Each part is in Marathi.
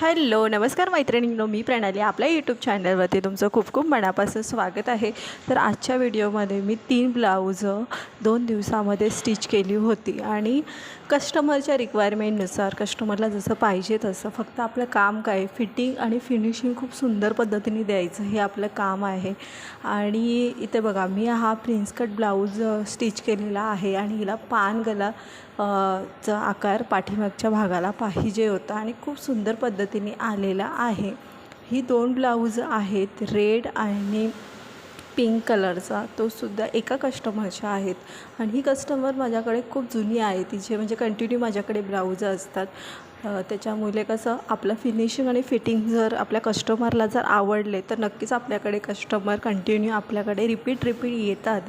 हॅलो नमस्कार मैत्रिणींनो मी प्रणाली आपल्या यूट्यूब चॅनलवरती तुमचं खूप खूप मनापासून स्वागत आहे. तर आजच्या व्हिडिओमध्ये मी तीन ब्लाऊज दोन दिवसामध्ये स्टिच केली होती आणि कस्टमरच्या रिक्वायरमेंटनुसार कस्टमरला जसं पाहिजे तसं फक्त आपलं काम काय फिटिंग आणि फिनिशिंग खूप सुंदर पद्धतीने द्यायचं हे आपलं काम आहे. आणि इथे बघा मी हा प्रिन्स कट ब्लाऊज स्टिच केलेला आहे आणि हिला पान गला चा आकार पाठीमागच्या भागाला पाहिजे होता आणि खूप सुंदर पद्धतीने आलेला आहे. ही दोन ब्लाऊज आहेत रेड आणि पिंक कलरचा. तो सुद्धा एका कस्टमरच्या आहेत. आणि ही कस्टमर माझ्याकडे खूप जुनी आहे. तिचे म्हणजे कंटिन्यू माझ्याकडे ब्लाऊज असतात. त्याच्यामुळे कसं आपलं फिनिशिंग आणि फिटिंग जर आपल्या कस्टमरला जर आवडले तर नक्कीच आपल्याकडे कस्टमर कंटिन्यू आपल्याकडे रिपीट रिपीट येतात.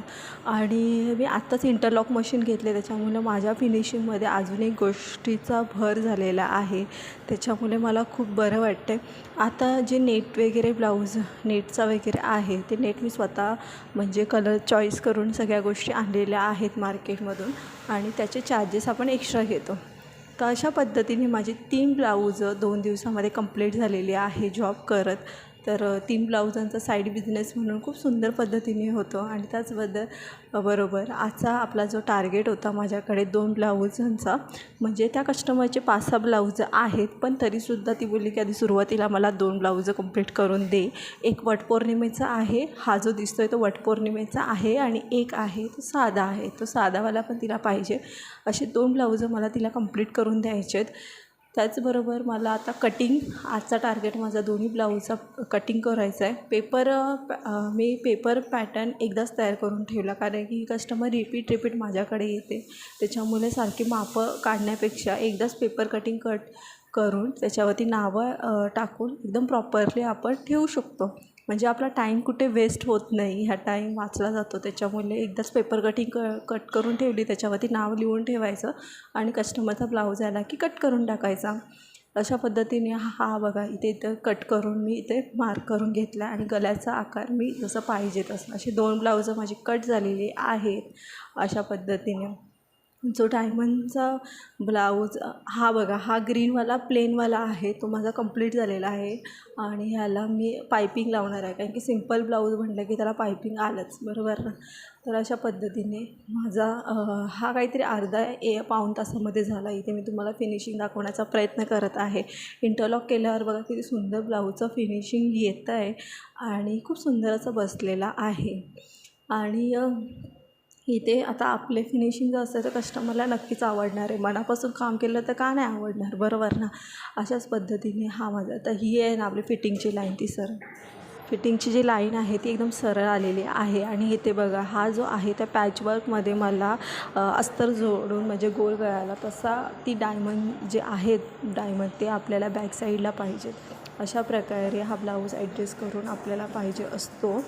आणि मी आत्ताच इंटरलॉक मशीन घेतले त्याच्यामुळे माझ्या फिनिशिंगमध्ये अजून एक गोष्टीचा भर झालेला आहे. त्याच्यामुळे मला खूप बरं वाटते आता जे नेट वगैरे ब्लाऊज नेटचा वगैरे आहे ते नेट मी स्वतः म्हणजे कलर चॉईस करून सगळ्या गोष्टी आणलेल्या आहेत मार्केटमधून आणि त्याचे चार्जेस आपण एक्स्ट्रा घेतो. तर अशा पद्धतीने माझे तीन ब्लाऊज दोन दिवसामध्ये कंप्लीट झालेली आहे जॉब करत. तर तीन ब्लाऊजांचा साईड बिझनेस म्हणून खूप सुंदर पद्धतीने होतो आणि त्याचबद्दल बरोबर आजचा आपला जो टार्गेट होता माझ्याकडे दोन ब्लाऊजांचा म्हणजे त्या कस्टमरचे पाच सहा ब्लाऊज आहेत पण तरीसुद्धा ती बोलली की आधी सुरुवातीला मला दोन ब्लाऊज कंप्लीट करून दे. एक वटपौर्णिमेचा आहे हा जो दिसतोय तो वटपौर्णिमेचा आहे आणि एक आहे तो साधा आहे. तो साधावाला पण तिला पाहिजे. असे दोन ब्लाऊज मला तिला कंप्लीट करून द्यायचे आहेत त्याचबरोबर मला आता कटिंग आजचा टार्गेट माझा दोन्ही ब्लाऊजचा कटिंग करायचा आहे. पेपर मी पेपर पॅटर्न एकदाच तयार करून ठेवला कारण की कस्टमर रिपीट रिपीट माझ्याकडे येते. त्याच्यामुळे सारखी मापं काढण्यापेक्षा एकदाच पेपर कटिंग कट करून त्याच्यावरती नावं टाकून एकदम प्रॉपरली आपण ठेवू शकतो. म्हणजे आपला टाईम कुठे वेस्ट होत नाही. ह्या टाईम वाचला जातो. त्याच्यामुळे एकदाच पेपर कटिंग क कट करून ठेवली त्याच्यावरती नाव लिहून ठेवायचं आणि कस्टमरचा ब्लाऊज आला की कट करून टाकायचा. अशा पद्धतीने हा बघा इथे इथं कट करून मी इथे मार्क करून घेतला आणि गल्याचा आकार मी जसं पाहिजे तसं. असे दोन ब्लाऊजं माझी कट झालेली आहेत अशा पद्धतीने. जो डायमंडचा ब्लाऊज हा बघा हा ग्रीनवाला प्लेनवाला आहे. तो माझा कंप्लीट झालेला आहे. आणि ह्याला मी पायपिंग लावणार आहे. कारण की सिंपल ब्लाऊज म्हटलं की त्याला पायपिंग आलंच बरोबर ना? तर अशा पद्धतीने माझा हा काहीतरी अर्धा ए पाऊण तासामध्ये झाला. इथे मी तुम्हाला फिनिशिंग दाखवण्याचा प्रयत्न करत आहे. इंटरलॉक केल्यावर बघा किती सुंदर ब्लाऊजचं फिनिशिंग येतं आहे आणि खूप सुंदर असं बसलेला आहे. आणि इथे आता आपले फिनिशिंग जर असेल तर कस्टमरला नक्कीच आवडणार आहे. मनापासून काम केलं तर का नाही आवडणार? बरोबर ना? अशाच पद्धतीने हा माझा तर ही आहे ना आपली फिटिंगची लाईन ती सर फिटिंगची जी लाईन आहे ती एकदम सरळ आलेली आहे. आणि इथे बघा हा जो आहे त्या पॅचवर्कमध्ये मला अस्तर जोडून म्हणजे गोल गळाला तसा ती डायमंड जे आहेत डायमंड ते आपल्याला बॅक साईडला पाहिजेत. अशा प्रकारे हा ब्लाऊज ॲडजस्ट करून आपल्याला पाहिजे असतो.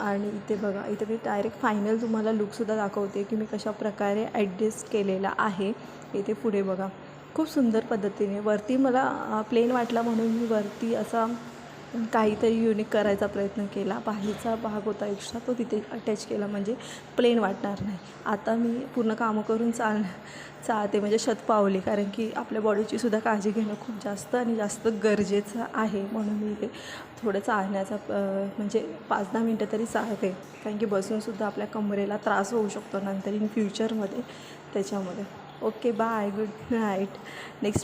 आणि इथे बघा इथे मी डायरेक्ट फायनल तुम्हाला लुकसुद्धा दाखवते की मी कशा प्रकारे ॲडजस्ट केलेला आहे. इथे पुढे बघा. खूप सुंदर पद्धतीने वरती मला प्लेन वाटला म्हणून मी वरती असा काहीतरी युनिक करायचा प्रयत्न केला. बाहेरचा भाग होता एक्स्ट्रा तो तिथे अटॅच केला. म्हणजे प्लेन वाटणार नाही. आता मी पूर्ण कामं करून चाल चालते. म्हणजे शत पावले. कारण की आपल्या बॉडीची सुद्धा काळजी घेणं खूप जास्त आणि जास्त गरजेचं आहे. म्हणून मी ते थोडं चालण्याचा म्हणजे पाच दहा मिनटं तरी चालते. कारण की बसूनसुद्धा आपल्या कमरेला त्रास होऊ शकतो. नंतर इन फ्युचरमध्ये त्याच्यामध्ये. Okay bye good night next